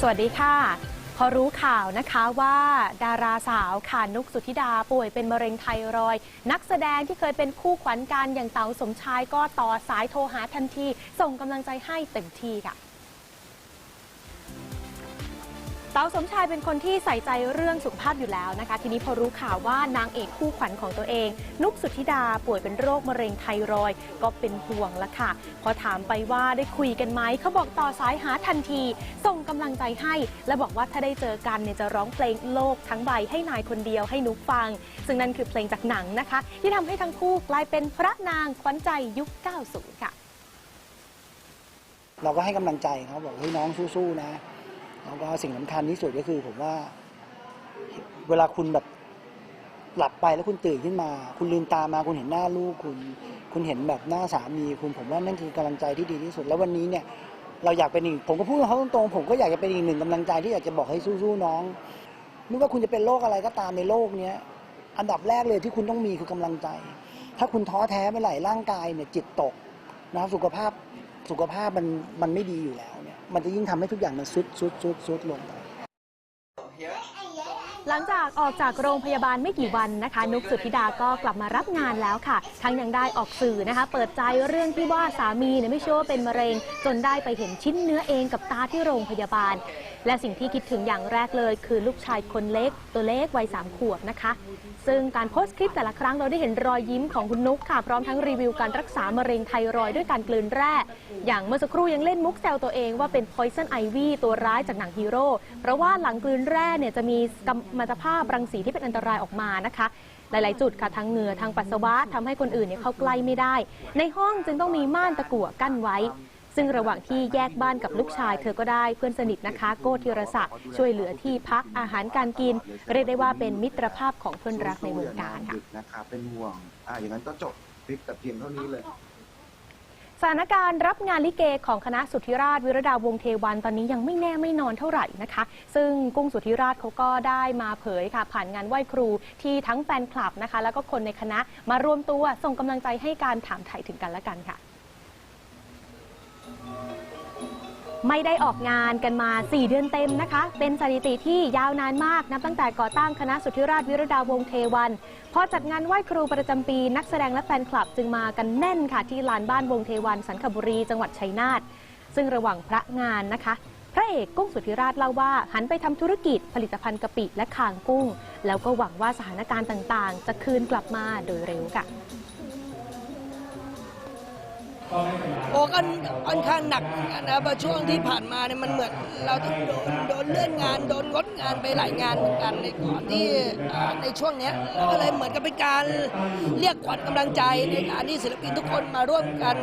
สวัสดีค่ะ พอรู้ข่าวนะคะว่าดาราสาวค่ะนุกสุธิดาป่วยเป็นมะเร็งไทรอย นักแสดงที่เคยเป็นคู่ขวัญกันอย่างเต๋าสมชายก็ต่อสายโทรหาทันที ส่งกำลังใจให้เต็มที่ค่ะ เต๋าสมชายเป็นคนที่ใส่ใจเรื่องสุขภาพอยู่แล้วนะคะ ทีนี้พอรู้ข่าวว่านางเอกคู่ขวัญของตัวเอง นุกสุธิดาป่วยเป็นโรคมะเร็งไทรอยด์ก็เป็นห่วงละค่ะ พอถามไปว่าได้คุยกันไหมเขาบอกต่อสายหาทันที ส่งกำลังใจให้ และบอกว่าถ้าได้เจอกันเนี่ยจะร้องเพลงโลกทั้งใบให้นายคนเดียวให้นุกฟัง ซึ่งนั่นคือเพลงจากหนังนะคะ ที่ทำให้ทั้งคู่กลายเป็นพระนางขวัญใจยุค 90 ค่ะ เราก็ให้กำลังใจเขาบอกเฮ้ยน้องสู้ๆนะ แล้วก็สิ่งสำคัญที่สุดก็คือ ผมว่า เวลาคุณแบบหลับไปแล้วคุณตื่นขึ้นมา คุณลืมตามาคุณเห็นหน้าลูกคุณคุณเห็นแบบหน้าสามีคุณผมว่านั่นคือกำลังใจที่ดีที่สุด แล้ววันนี้เนี่ย เราอยากเป็นอีกผมก็พูดกับเขาตรงๆผมก็อยากจะเป็นอีกหนึ่งกำลังใจที่อยากจะบอกให้สู้ๆน้องไม่ว่าคุณจะเป็นโรคอะไรก็ตามในโลกเนี้ยอันดับแรกเลยที่คุณต้องมีคือกำลังใจ ถ้าคุณท้อแท้เมื่อไหร่ร่างกายเนี่ยจิตตกนะครับสุขภาพสุขภาพมันมันไม่ดีอยู่แล้ว มันจะยิ่งทำให้ทุกอย่างมันซุดซุดซุดซุดลงไปหลังจากออกจากโรงพยาบาลไม่กี่วันนะคะ นุกสุธิดาก็กลับมารับงานแล้วค่ะ ทั้งยังได้ออกสื่อนะคะ เปิดใจเรื่องที่ว่าสามีเนี่ยไม่เชื่อว่าเป็นมะเร็ง จนได้ไปเห็นชิ้นเนื้อเองกับตาที่โรงพยาบาล และสิ่งที่คิดถึงอย่างแรกเลย คือลูกชายคนเล็ก ตัวเล็กวัยสามขวบนะคะ ซึ่งการโพสต์คลิปแต่ละครั้งเราได้เห็นรอยยิ้มของคุณนุ๊กค่ะ พร้อมทั้งรีวิวการรักษามะเร็งไทรอยด้วยการกลืนแร่ อย่างเมื่อสักครู่ยังเล่นมุกแซวตัวเองว่าเป็น poison ivy ตัวร้ายจากหนังฮีโร่เพราะว่าหลังกลืนแร่เนี่ยจะมีกัมมันตภาพรังสีที่เป็นอันตรายออกมานะคะหลาย ๆ จุดค่ะทั้งเหงื่อทางปัสสาวะทำให้คนอื่นเนี่ยเข้าใกล้ไม่ได้ ในห้องจึงต้องมีม่านตะกั่วกั้นไว้ ซึ่งระหว่างที่แยกบ้านกับลูกชาย เธอก็ได้เพื่อนสนิทนะคะโก้ธีรศักดิ์ช่วยเหลือที่พักอาหารการกิน เรียกได้ว่าเป็นมิตรภาพของเพื่อนรักในวงการค่ะนะครับเป็นห่วงอ่าอย่างนั้นก็จบคลิปแต่เพียงเท่านี้เลยสถานการณ์รับงานลิเกของคณะสุทธิราชวิรดาวงศ์เทวันตอนนี้ยังไม่แน่ไม่นอนเท่าไหร่นะคะ ซึ่งกุ้งสุทธิราชเขาก็ได้มาเผยค่ะ ผ่านงานไหว้ครูที่ทั้งแฟนคลับนะคะ แล้วก็คนในคณะมารวมตัวส่งกำลังใจให้การถามไถ่ถึงกันและกันค่ะ ไม่ได้ออกงานกันมา 4 เดือนเต็มนะคะ เป็นสถิติที่ยาวนานมากนับตั้งแต่ก่อตั้งคณะสุทธิราชวิรดาวงเทวันพอจัดงานไหว้ครูประจำปี นักแสดงและแฟนคลับจึงมากันแน่นค่ะ ที่ลานบ้านวงเทวันสันขบุรีจังหวัดชัยนาทซึ่งระหว่างพระงานนะคะ พระเอกกุ้งสุทธิราชเล่าว่า หันไปทำธุรกิจผลิตภัณฑ์กะปิและคางกุ้ง แล้วก็หวังว่าสถานการณ์ต่างๆ จะคืนกลับมาโดยเร็วค่ะ โอ้ก็ค่อนข้างหนักนะเพราะช่วงที่ผ่านมาเนี่ยมันเหมือนเราต้องโดนโดนเลื่อนงานโดนงดงานไปหลายงานเหมือนกันในก่อนที่ในช่วงเนี้ยก็เลยเหมือนกับเป็นการเรียกขวัญกำลังใจในการที่ศิลปินทุกคนมาร่วมกัน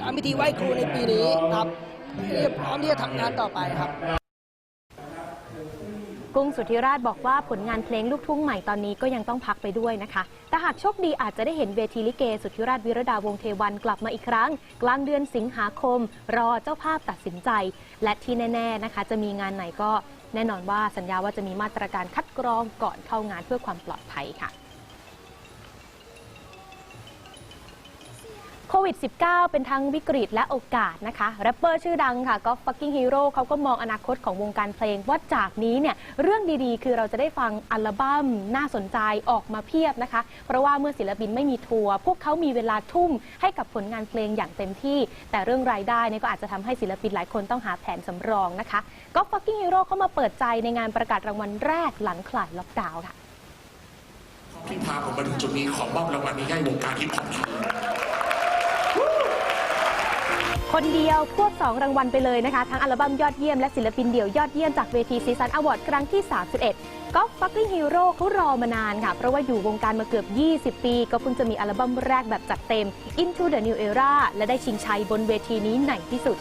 ทำพิธีไหว้ครูในปีนี้ครับที่พร้อมที่จะทำงานต่อไปครับ กุ้งสุธิราชบอกว่าผลงานเพลงลูกทุ่งใหม่ตอนนี้ก็ยังต้องพักไปด้วยนะคะ แต่หากโชคดีอาจจะได้เห็นเวทีลิเก สุธิราชวิรดาวงเทวันกลับมาอีกครั้ง กลางเดือนสิงหาคม รอเจ้าภาพตัดสินใจ และที่แน่ๆนะคะ จะมีงานไหนก็แน่นอนว่าสัญญาว่าจะมีมาตรการคัดกรองก่อนเข้างานเพื่อความปลอดภัยค่ะ วิด -19 เป็นทั้งวิกฤตและโอกาสนะคะแรปเปอร์ชื่อดังค่ะก็ fucking hero เขาก็มองอนาคตของวงการเพลงว่าจากนี้เนี่ยเรื่องดีๆ คือเราจะได้ฟังอัลบั้มน่าสนใจออกมาเพียบนะคะ เพราะว่าเมื่อศิลปินไม่มีทัวร์พวกเขามีเวลาทุ่มให้กับผลงานเพลงอย่างเต็มที่ แต่เรื่องรายได้เนี่ยก็อาจจะทำให้ศิลปินหลายคนต้องหาแผนสำรองนะคะก็ fucking hero เข้ามาเปิดใจในงานประกาศรางวัลแรกหลังคลายล็อกดาวน์ค่ะที่พาผมมาถึงจุดนี้ขอมอบรางวัลนี้ให้วงการฮิปฮอปครับ คนเดียวควบ 2 รางวัลไปเลยนะคะ ทั้งอัลบั้มยอดเยี่ยมและศิลปินเดี่ยวยอดเยี่ยมจากเวทีซีซันอวอร์ดครั้งที่ 31ก็ฟักกิ้งฮีโร่เขารอมานานค่ะ เพราะว่าอยู่วงการมาเกือบ 20 ปี ก็เพิ่งจะมีอัลบั้มแรกแบบจัดเต็ม Into the New Era และได้ชิงชัยบนเวทีนี้ในที่สุด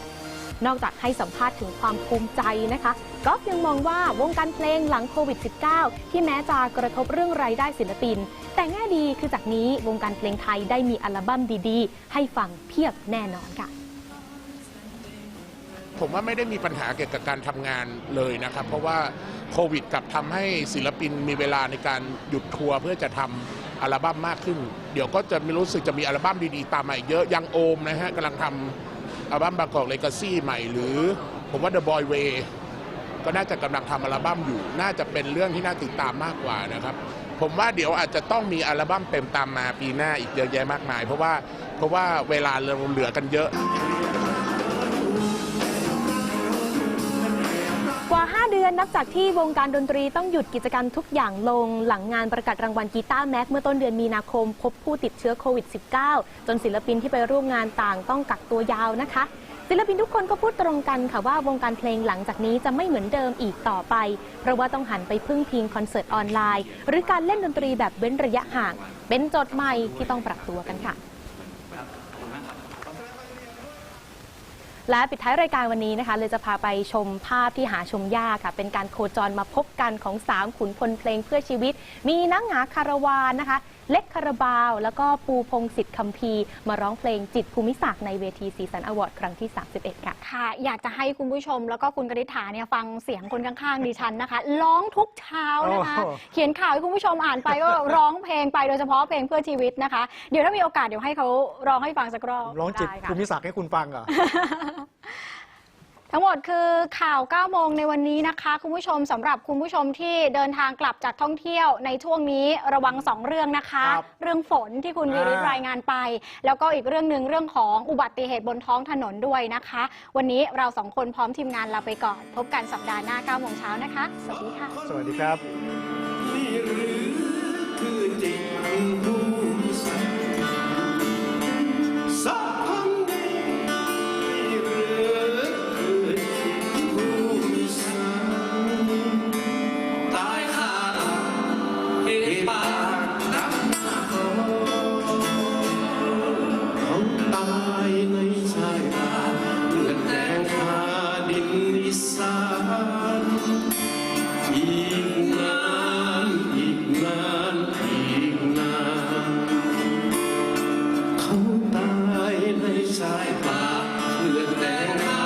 นอกจากให้สัมภาษณ์ถึงความภูมิใจนะคะกอฟยังมองว่าวงการเพลงหลังโควิด -19 ที่แม้จะกระทบเรื่องรายได้ศิลปิน แต่แง่ดีคือจากนี้วงการเพลงไทยได้มีอัลบั้มดีๆ ให้ฟังเพียบแน่นอนค่ะ ผมว่าไม่ได้มีปัญหาเกี่ยวกับการทำงานเลยนะครับ เพราะว่าโควิดกลับทำให้ศิลปินมีเวลาในการหยุดทัวร์เพื่อจะทำอัลบั้มมากขึ้น เดี๋ยวก็จะมีรู้สึกจะมีอัลบั้มดีๆ ตามมาอีกเยอะยังโอมนะฮะกำลังทำอัลบั้มบางกอกเลกาซี่ใหม่หรือ ผมว่า The Boy Way ก็น่าจะกำลังทำอัลบั้มอยู่ น่าจะเป็นเรื่องที่น่าติดตามมากกว่านะครับผมว่าเดี๋ยวอาจจะต้องมีอัลบั้มเต็มตามมาปีหน้าอีกเยอะแยะมากมาย เพราะว่าเพราะว่าเวลาเราเหลือกันเยอะ ดือนนับจากที่วงการดนตรีต้องหยุดกิจกรรมทุกอย่างลง หลังงานประกาศรางวัลกีตาร์แม็กเมื่อต้นเดือนมีนาคม พบผู้ติดเชื้อโควิด -19 จนศิลปินที่ไปร่วมงานต่างต้องกักตัวยาวนะคะ ศิลปินทุกคนก็พูดตรงกันค่ะว่าวงการเพลงหลังจากนี้จะไม่เหมือนเดิมอีกต่อไป เพราะว่าต้องหันไปพึ่งพิงคอนเสิร์ตออนไลน์ หรือการเล่นดนตรีแบบเว้นระยะห่าง เป็นโจทย์ใหม่ที่ต้องปรับตัวกันค่ะ และปิดท้ายรายการวันนี้นะคะเลยจะพาไปชมภาพที่หาชมยากค่ะ เป็นการโคจรมาพบกันของสามขุนพลเพลงเพื่อชีวิต มีนักหงาคารวานนะคะ เล็กคาราบาว แล้วก็ปูพงศิษฐ์คัมภีร์มาร้องเพลงจิตภูมิศักดิ์ในเวทีสีสันอวอร์ดครั้งที่ 31 ค่ะ ค่ะ อยากจะให้คุณผู้ชม แล้วก็คุณกนิษฐาเนี่ยฟังเสียงคนข้างๆดิฉันนะคะ ร้องทุกเช้านะคะโอ้โหเขียนข่าวให้คุณผู้ชมอ่านไปก็ร้องเพลงไปโดยเฉพาะเพลงเพื่อชีวิตนะคะ เดี๋ยวถ้ามีโอกาสเดี๋ยวให้เขาร้องให้ฟังสักรอบร้องจิตได้ค่ะภูมิศักดิ์ให้คุณฟังเหรอ ทั้งหมดคือข่าว 9 โมงในวันนี้นะคะ คุณผู้ชมสำหรับคุณผู้ชมที่เดินทางกลับจากท่องเที่ยวในช่วงนี้ระวัง 2 เรื่องนะคะ ครับเรื่องฝนที่คุณวีริศอ่ารรายงานไป แล้วก็อีกเรื่องหนึ่งเรื่องของอุบัติเหตุบนท้องถนนด้วยนะคะ วันนี้เราสองคนพร้อมทีมงานลาไปก่อน พบกันสัปดาห์หน้า 9 โมงเช้านะคะ สวัสดีค่ะ สวัสดีครับ นี่หรือคือจิตภู เขาตายในสายป่าเพื่อนแต่